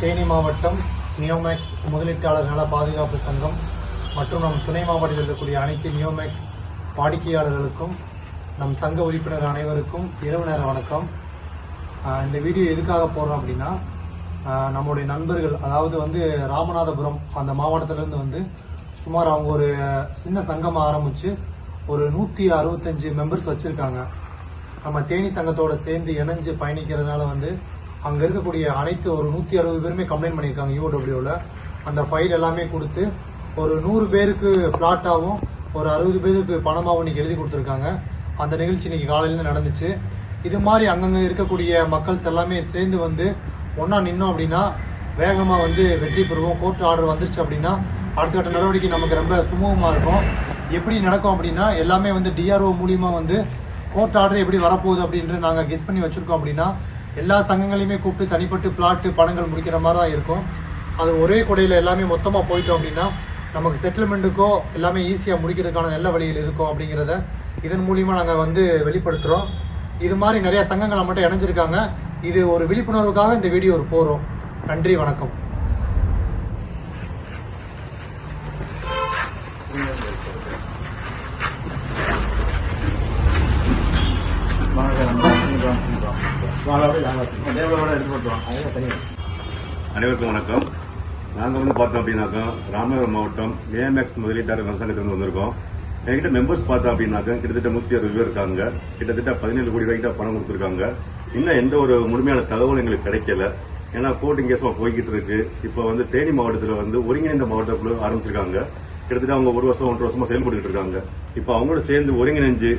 தேனி மாவட்டம் நியோமேக்ஸ் முதலீட்டாளர் நல பாதுகாப்பு சங்கம் மற்றும் நம் துணை மாவட்டத்தில் இருக்கக்கூடிய அனைத்து நியோமேக்ஸ் வாடிக்கையாளர்களுக்கும் நம் சங்க உறுப்பினர் அனைவருக்கும் இரவு நேர வணக்கம். இந்த வீடியோ எதுக்காக போடுறோம் அப்படின்னா நம்முடைய நண்பர்கள் அதாவது வந்து ராமநாதபுரம் அந்த மாவட்டத்திலேருந்து வந்து சுமார் அவங்க ஒரு சின்ன சங்கம் ஆரம்பித்து ஒரு நூற்றி அறுபத்தஞ்சு மெம்பர்ஸ் வச்சுருக்காங்க. நம்ம தேனி சங்கத்தோடு சேர்ந்து இணைஞ்சு பயணிக்கிறதுனால வந்து அங்கே இருக்கக்கூடிய அனைத்து ஒரு நூற்றி அறுபது பேருமே கம்ப்ளைண்ட் பண்ணியிருக்காங்க யூஓடபிள்யூவில் அந்த ஃபைல் எல்லாமே கொடுத்து ஒரு நூறு பேருக்கு பிளாட்டாகவும் ஒரு அறுபது பேருக்கு பணமாகவும் இன்றைக்கி எழுதி கொடுத்துருக்காங்க. அந்த நிகழ்ச்சி இன்றைக்கி காலையிலேருந்து நடந்துச்சு. இது மாதிரி அங்கங்கே இருக்கக்கூடிய மக்கள்ஸ் எல்லாமே சேர்ந்து வந்து ஒன்றா நின்னோம் அப்படின்னா வேகமாக வந்து வெற்றி பெறுவோம். கோர்ட் ஆர்டர் வந்துருச்சு அப்படின்னா அடுத்த கட்ட நடவடிக்கை நமக்கு ரொம்ப சுமூகமாக இருக்கும். எப்படி நடக்கும் அப்படின்னா எல்லாமே வந்து டிஆர்ஓ மூலியமாக வந்து கோர்ட் ஆர்டர் எப்படி வரப்போகுது அப்படின்ட்டு நாங்கள் கெஸ் பண்ணி வச்சுருக்கோம் அப்படின்னா எல்லா சங்கங்களையுமே கூப்பிட்டு தனிப்பட்டு பிளாட்டு பணங்கள் முடிக்கிற மாதிரி தான் இருக்கும். அது ஒரே கொடையில் எல்லாமே மொத்தமாக போயிட்டோம் அப்படின்னா நமக்கு செட்டில்மெண்ட்டுக்கோ எல்லாமே ஈஸியாக முடிக்கிறதுக்கான நல்ல வழியில் இருக்கும் அப்படிங்கிறத இதன் மூலியமாக நாங்கள் வந்து வெளிப்படுத்துகிறோம் இது மாதிரி நிறையா சங்கங்கள் மட்டும் இணைஞ்சிருக்காங்க. இது ஒரு விழிப்புணர்வுக்காக இந்த வீடியோ ஒரு போகிறோம் நன்றி வணக்கம். அனைவருக்கும் வணக்கம். நாங்கள் வந்து பார்த்தோம் அப்படின்னாக்கா ராமநாதபுரம் மாவட்டம் ஏஎம்எக்ஸ் முதலீட்டாளர் சங்கத்திலிருந்து வந்திருக்கோம். என்கிட்ட மெம்பர்ஸ் பார்த்தோம் அப்படின்னாக்கா கிட்டத்தட்ட நூற்றி அறுபது பேர் இருக்காங்க. கிட்டத்தட்ட பதினேழு கோடி ரூபாய்க்கு பணம் கொடுத்துருக்காங்க. இன்னும் எந்த ஒரு முழுமையான தகவல் எங்களுக்கு கிடைக்கல. ஏன்னா கோர்ட்டிங் கேஸும் போய்கிட்டு இருக்கு. இப்போ வந்து தேனி மாவட்டத்தில் வந்து ஒருங்கிணைந்த மாவட்டக்குழு ஆரம்பிச்சிருக்காங்க. கிட்டத்தட்ட அவங்க ஒரு வருஷம் ஒன்றரை வருஷமா செயல்பட்டு இருக்காங்க. இப்போ அவங்களோட சேர்ந்து ஒருங்கிணைஞ்சு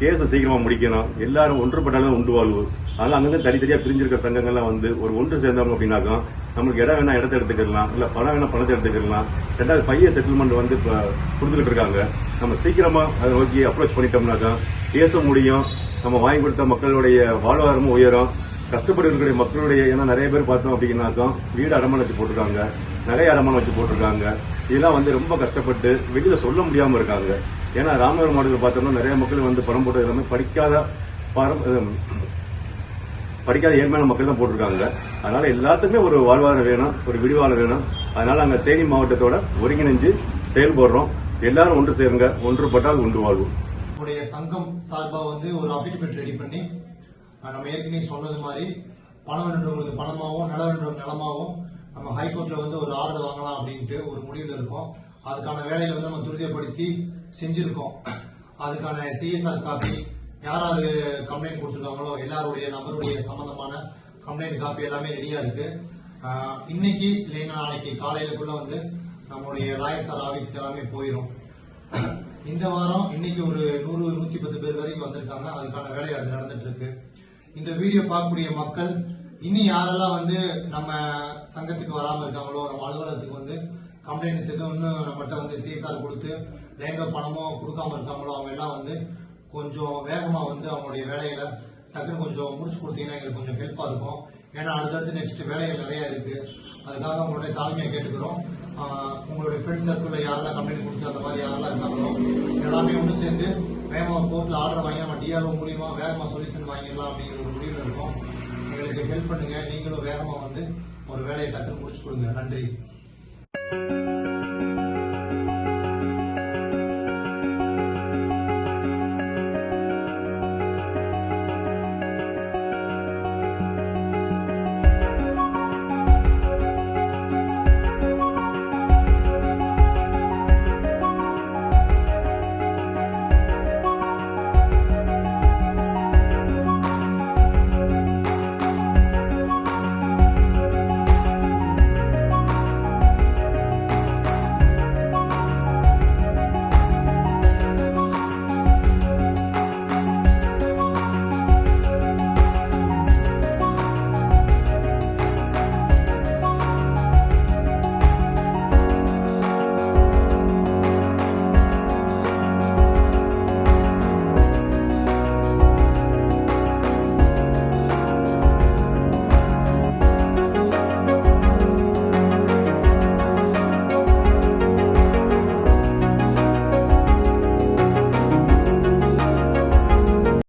கேஸை சீக்கிரமாக முடிக்கணும். எல்லாரும் ஒன்றுபட்டாலும் உண்டு வாழ்வு. அதனால அங்கங்கே தனித்தனியாக பிரிஞ்சிருக்க சங்கங்கள்லாம் வந்து ஒரு ஒன்று சேர்ந்தவங்க அப்படின்னாக்கா நம்மளுக்கு இடம் வேணா இடத்த எடுத்துக்கலாம் இல்லை பணம் வேணா பணத்தை எடுத்துக்கலாம். ரெண்டாவது பையன் செட்டில்மெண்ட் வந்து இப்போ கொடுத்துக்கிட்டு இருக்காங்க. நம்ம சீக்கிரமாக அதை நோக்கி அப்ரோச் பண்ணிட்டோம்னாக்கா பேச முடியும். நம்ம வாங்கி கொடுத்த மக்களுடைய வாழ்வாதாரமும் உயரும். கஷ்டப்பட்டு இருக்கக்கூடிய மக்களுடைய ஏன்னா நிறைய பேர் பார்த்தோம் அப்படின்னாக்கா வீடு அடமானம் வச்சு போட்டிருக்காங்க. நகை அடமானம் வச்சு போட்டிருக்காங்க. இதெல்லாம் வந்து ரொம்ப கஷ்டப்பட்டு வெளியில் சொல்ல முடியாமல் இருக்காங்க. ஏன்னா ராமநாதபுரம் மாவட்டத்தில் பார்த்தோம்னா நிறைய மக்கள் வந்து படம் போட்டது எல்லாமே படிக்காத படிக்காத ஏழ்மையான மக்கள் தான் போட்டிருக்காங்க. அதனால எல்லாத்துக்குமே ஒரு வாழ்வாதாரம் வேணும் ஒரு விடிவாளம் வேணும். அதனால அங்கே தேனி மாவட்டத்தோட ஒருங்கிணைஞ்சு செயல்படுறோம். எல்லாரும் ஒன்று சேருங்க ஒன்றுபட்டால் ஒன்று வாழ்வோம் நம்முடைய சங்கம் சார்பா வந்து ஒரு அஃபிடவிட் ரெடி பண்ணி நம்ம ஏற்கனவே சொன்னது மாதிரி பணம் வென்றவங்களுக்கு பணமாகவும் நிலம் நிலமாகவும் நம்ம ஹைகோர்ட்ல வந்து ஒரு ஆர்டர் வாங்கலாம் அப்படின்ட்டு ஒரு முடிவில் இருக்கோம். அதுக்கான வேலையில வந்து நம்ம துரிதப்படுத்தி செஞ்சிருக்கோம். அதுக்கான சிஎஸ்ஆர் காப்பி யார் யாரு கம்ப்ளைண்ட் கொடுத்துருக்காங்களோ எல்லாருடைய நபருடைய சம்பந்தமான கம்ப்ளைண்ட் காப்பி எல்லாமே ரெடியா இருக்கு. இன்னைக்கு இல்லைன்னா நாளைக்கு காலையிலக்குள்ள வந்து நம்மளுடைய லாயர் சார் ஆபீஸ்க்கு எல்லாமே போயிடும் இந்த வாரம் இன்னைக்கு ஒரு நூறு நூத்தி பத்து பேர் வரைக்கும் வந்திருக்காங்க. அதுக்கான வேலை அது நடந்துட்டு இருக்கு. இந்த வீடியோ பார்க்கக்கூடிய மக்கள் இனி யாரெல்லாம் வந்து நம்ம சங்கத்துக்கு வராம இருக்காங்களோ நம்ம அலுவலகத்துக்கு வந்து கம்ப்ளைண்ட்ஸ் எதுவும் இன்னும் நம்மகிட்ட வந்து சிஎஸ்ஆர் கொடுத்து லேண்டோ பணமோ கொடுக்காம இருக்காங்களோ அவங்க எல்லாம் வந்து கொஞ்சம் வேகமா வந்து அவங்களுடைய வேலையில டக்குன்னு கொஞ்சம் முடிச்சு கொடுத்தீங்கன்னா எங்களுக்கு கொஞ்சம் ஹெல்ப்பா இருக்கும். ஏன்னா அடுத்தடுத்து நெக்ஸ்ட் வேலைகள் நிறைய இருக்கு. அதுக்காக உங்களுடைய தாழ்மையை கேட்டுக்கிறோம். உங்களுடைய ஃப்ரெண்ட் சர்க்கிளில் யாரெல்லாம் கம்ப்ளைண்ட் கொடுத்து அந்த மாதிரி யாரெல்லாம் இருந்தாங்களோ எல்லாமே ஒன்று சேர்ந்து வேகமாக கோர்ட்டில் ஆர்டர் வாங்கி நம்ம டிஆர்ஓ மூலியமாக வேகமாக சொல்யூஷன் வாங்கிடலாம் அப்படிங்கிற ஒரு முடிவில் இருக்கும். எங்களுக்கு ஹெல்ப் பண்ணுங்கள் நீங்களும் வேகமாக வந்து ஒரு வேலையை டக்குன்னு முடிச்சு கொடுங்க. நன்றி.